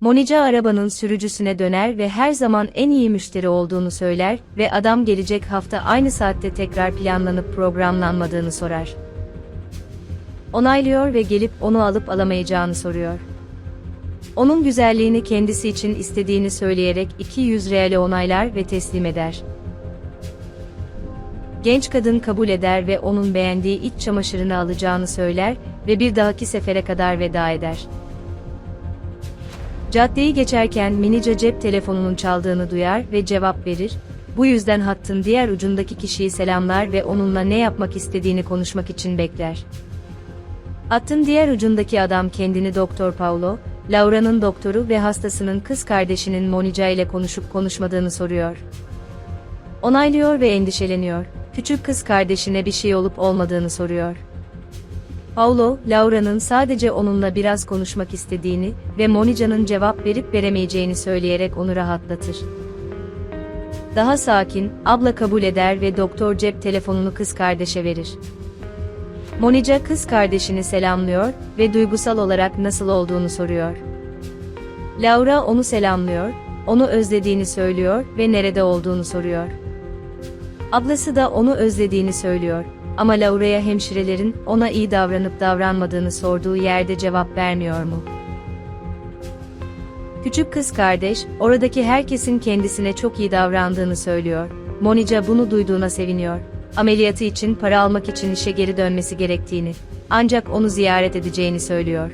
Monica arabanın sürücüsüne döner ve her zaman en iyi müşteri olduğunu söyler ve adam gelecek hafta aynı saatte tekrar planlanıp programlanmadığını sorar. Onaylıyor ve gelip onu alıp alamayacağını soruyor. Onun güzelliğini kendisi için istediğini söyleyerek 200 reale onaylar ve teslim eder. Genç kadın kabul eder ve onun beğendiği iç çamaşırını alacağını söyler ve bir dahaki sefere kadar veda eder. Caddeyi geçerken Minice cep telefonunun çaldığını duyar ve cevap verir. Bu yüzden hattın diğer ucundaki kişiyi selamlar ve onunla ne yapmak istediğini konuşmak için bekler. Hattın diğer ucundaki adam kendini Doktor Paulo, Laura'nın doktoru ve hastasının kız kardeşinin Monica ile konuşup konuşmadığını soruyor. Onaylıyor ve endişeleniyor. Küçük kız kardeşine bir şey olup olmadığını soruyor. Paulo, Laura'nın sadece onunla biraz konuşmak istediğini ve Monica'nın cevap verip veremeyeceğini söyleyerek onu rahatlatır. Daha sakin, abla kabul eder ve doktor cep telefonunu kız kardeşe verir. Monica kız kardeşini selamlıyor ve duygusal olarak nasıl olduğunu soruyor. Laura onu selamlıyor, onu özlediğini söylüyor ve nerede olduğunu soruyor. Ablası da onu özlediğini söylüyor ama Laura'ya hemşirelerin ona iyi davranıp davranmadığını sorduğu yerde cevap vermiyor mu? Küçük kız kardeş, oradaki herkesin kendisine çok iyi davrandığını söylüyor. Monica bunu duyduğuna seviniyor. Ameliyatı için para almak için işe geri dönmesi gerektiğini, ancak onu ziyaret edeceğini söylüyor.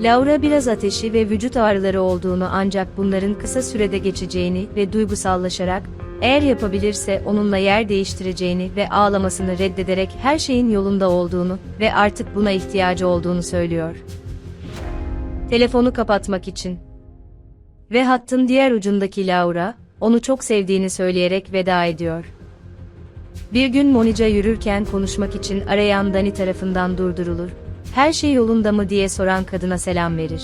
Laura biraz ateşi ve vücut ağrıları olduğunu ancak bunların kısa sürede geçeceğini ve duygusallaşarak, eğer yapabilirse onunla yer değiştireceğini ve ağlamasını reddederek her şeyin yolunda olduğunu ve artık buna ihtiyacı olduğunu söylüyor. Telefonu kapatmak için. Ve hattın diğer ucundaki Laura, onu çok sevdiğini söyleyerek veda ediyor. Bir gün Monica yürürken konuşmak için arayan Dani tarafından durdurulur. Her şey yolunda mı diye soran kadına selam verir.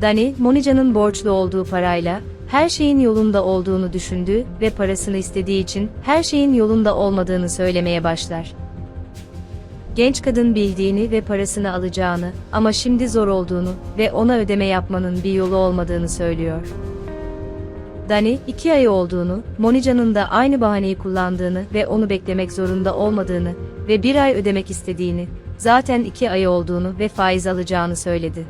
Dani, Monica'nın borçlu olduğu parayla, her şeyin yolunda olduğunu düşündü ve parasını istediği için her şeyin yolunda olmadığını söylemeye başlar. Genç kadın bildiğini ve parasını alacağını ama şimdi zor olduğunu ve ona ödeme yapmanın bir yolu olmadığını söylüyor. Dani, iki ay olduğunu, Monica'nın da aynı bahaneyi kullandığını ve onu beklemek zorunda olmadığını ve bir ay ödemek istediğini, zaten iki ay olduğunu ve faiz alacağını söyledi.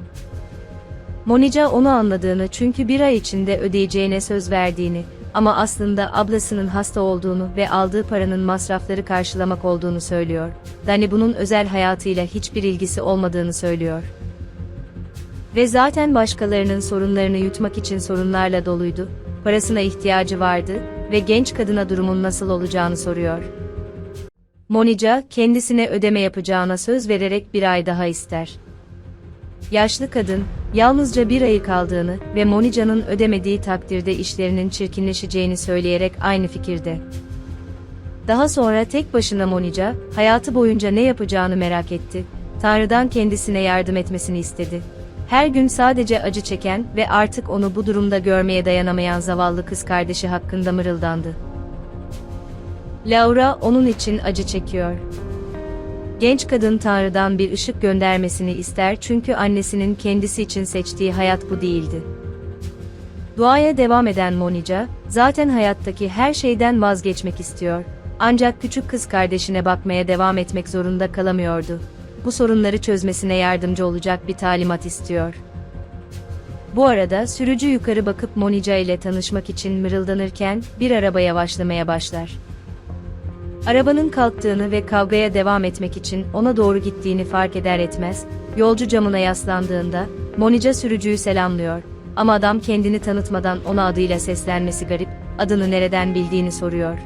Monica onu anladığını çünkü bir ay içinde ödeyeceğine söz verdiğini ama aslında ablasının hasta olduğunu ve aldığı paranın masrafları karşılamak olduğunu söylüyor. Dani bunun özel hayatıyla hiçbir ilgisi olmadığını söylüyor. Ve zaten başkalarının sorunlarını yutmak için sorunlarla doluydu, parasına ihtiyacı vardı ve genç kadına durumun nasıl olacağını soruyor. Monica, kendisine ödeme yapacağına söz vererek bir ay daha ister. Yaşlı kadın, yalnızca bir ayı kaldığını ve Monica'nın ödemediği takdirde işlerinin çirkinleşeceğini söyleyerek aynı fikirde. Daha sonra tek başına Monica, hayatı boyunca ne yapacağını merak etti. Tanrı'dan kendisine yardım etmesini istedi. Her gün sadece acı çeken ve artık onu bu durumda görmeye dayanamayan zavallı kız kardeşi hakkında mırıldandı. Laura onun için acı çekiyor. Genç kadın Tanrı'dan bir ışık göndermesini ister çünkü annesinin kendisi için seçtiği hayat bu değildi. Duaya devam eden Monica, zaten hayattaki her şeyden vazgeçmek istiyor. Ancak küçük kız kardeşine bakmaya devam etmek zorunda kalamıyordu. Bu sorunları çözmesine yardımcı olacak bir talimat istiyor. Bu arada sürücü yukarı bakıp Monica ile tanışmak için mırıldanırken bir araba yavaşlamaya başlar. Arabanın kalktığını ve kavgaya devam etmek için ona doğru gittiğini fark eder etmez, yolcu camına yaslandığında, Monica sürücüyü selamlıyor. Ama adam kendini tanıtmadan ona adıyla seslenmesi garip, adını nereden bildiğini soruyor.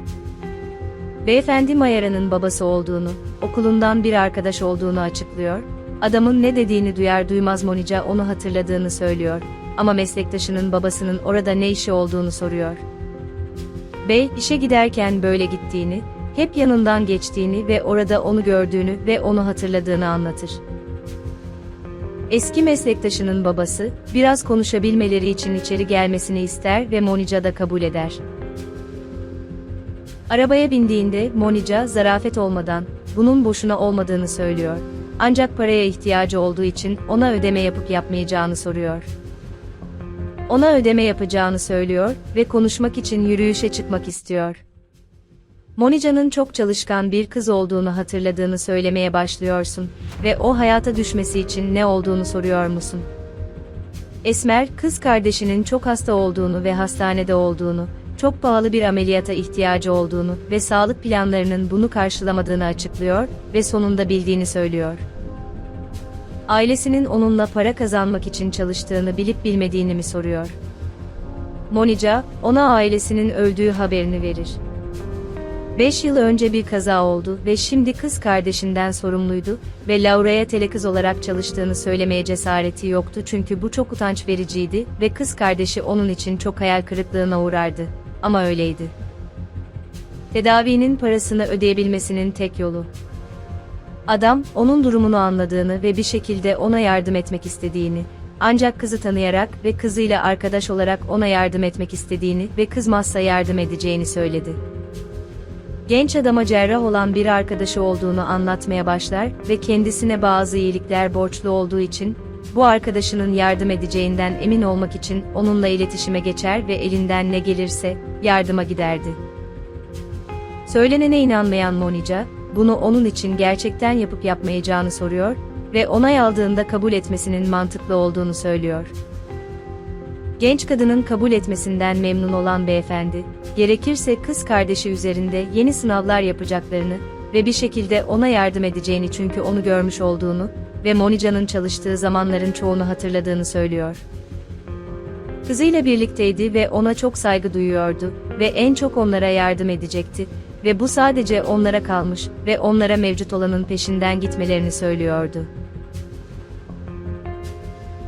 Beyefendi Mayara'nın babası olduğunu, okulundan bir arkadaş olduğunu açıklıyor, adamın ne dediğini duyar duymaz Monica onu hatırladığını söylüyor, ama meslektaşının babasının orada ne işi olduğunu soruyor. Bey, işe giderken böyle gittiğini, hep yanından geçtiğini ve orada onu gördüğünü ve onu hatırladığını anlatır. Eski meslektaşının babası, biraz konuşabilmeleri için içeri gelmesini ister ve Monica da kabul eder. Arabaya bindiğinde Monica zarafet olmadan, bunun boşuna olmadığını söylüyor. Ancak paraya ihtiyacı olduğu için ona ödeme yapıp yapmayacağını soruyor. Ona ödeme yapacağını söylüyor ve konuşmak için yürüyüşe çıkmak istiyor. Monica'nın çok çalışkan bir kız olduğunu hatırladığını söylemeye başlıyorsun ve o hayata düşmesi için ne olduğunu soruyor musun? Esmer, kız kardeşinin çok hasta olduğunu ve hastanede olduğunu, çok pahalı bir ameliyata ihtiyacı olduğunu ve sağlık planlarının bunu karşılamadığını açıklıyor ve sonunda bildiğini söylüyor. Ailesinin onunla para kazanmak için çalıştığını bilip bilmediğini mi soruyor. Monica, ona ailesinin öldüğü haberini verir. 5 yıl önce bir kaza oldu ve şimdi kız kardeşinden sorumluydu ve Laura'ya telekız olarak çalıştığını söylemeye cesareti yoktu çünkü bu çok utanç vericiydi ve kız kardeşi onun için çok hayal kırıklığına uğrardı. Ama öyleydi. Tedavinin parasını ödeyebilmesinin tek yolu. Adam, onun durumunu anladığını ve bir şekilde ona yardım etmek istediğini, ancak kızı tanıyarak ve kızıyla arkadaş olarak ona yardım etmek istediğini ve kızmazsa yardım edeceğini söyledi. Genç adama cerrah olan bir arkadaşı olduğunu anlatmaya başlar ve kendisine bazı iyilikler borçlu olduğu için, bu arkadaşının yardım edeceğinden emin olmak için onunla iletişime geçer ve elinden ne gelirse, yardıma giderdi. Söylenene inanmayan Monica, bunu onun için gerçekten yapıp yapmayacağını soruyor ve onay aldığında kabul etmesinin mantıklı olduğunu söylüyor. Genç kadının kabul etmesinden memnun olan beyefendi, gerekirse kız kardeşi üzerinde yeni sınavlar yapacaklarını ve bir şekilde ona yardım edeceğini çünkü onu görmüş olduğunu ve Monica'nın çalıştığı zamanların çoğunu hatırladığını söylüyor. Kızıyla birlikteydi ve ona çok saygı duyuyordu ve en çok onlara yardım edecekti ve bu sadece onlara kalmış ve onlara mevcut olanın peşinden gitmelerini söylüyordu.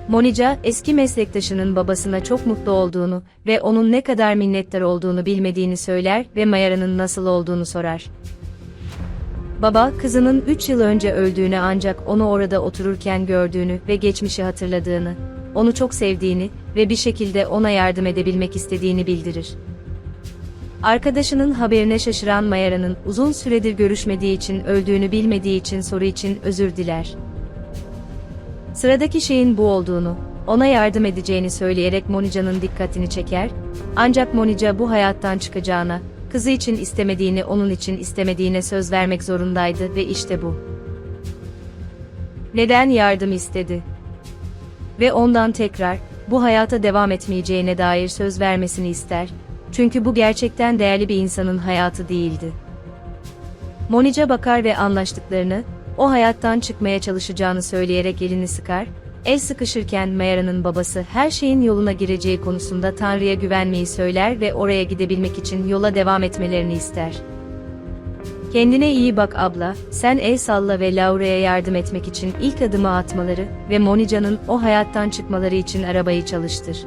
Monica, eski meslektaşının babasına çok mutlu olduğunu ve onun ne kadar minnettar olduğunu bilmediğini söyler ve Mayara'nın nasıl olduğunu sorar. Baba, kızının 3 yıl önce öldüğünü ancak onu orada otururken gördüğünü ve geçmişi hatırladığını, onu çok sevdiğini ve bir şekilde ona yardım edebilmek istediğini bildirir. Arkadaşının haberine şaşıran Mayara'nın uzun süredir görüşmediği için öldüğünü bilmediği için soru için özür diler. Sıradaki şeyin bu olduğunu, ona yardım edeceğini söyleyerek Monica'nın dikkatini çeker, ancak Monica bu hayattan çıkacağına, kızı için istemediğini onun için istemediğine söz vermek zorundaydı ve işte bu. Neden yardım istedi? Ve ondan tekrar, bu hayata devam etmeyeceğine dair söz vermesini ister, çünkü bu gerçekten değerli bir insanın hayatı değildi. Monica bakar ve anlaştıklarını, o hayattan çıkmaya çalışacağını söyleyerek elini sıkar, el sıkışırken Mayara'nın babası her şeyin yoluna gireceği konusunda Tanrı'ya güvenmeyi söyler ve oraya gidebilmek için yola devam etmelerini ister. Kendine iyi bak abla, sen el salla ve Laura'ya yardım etmek için ilk adımı atmaları ve Monica'nın o hayattan çıkmaları için arabayı çalıştır.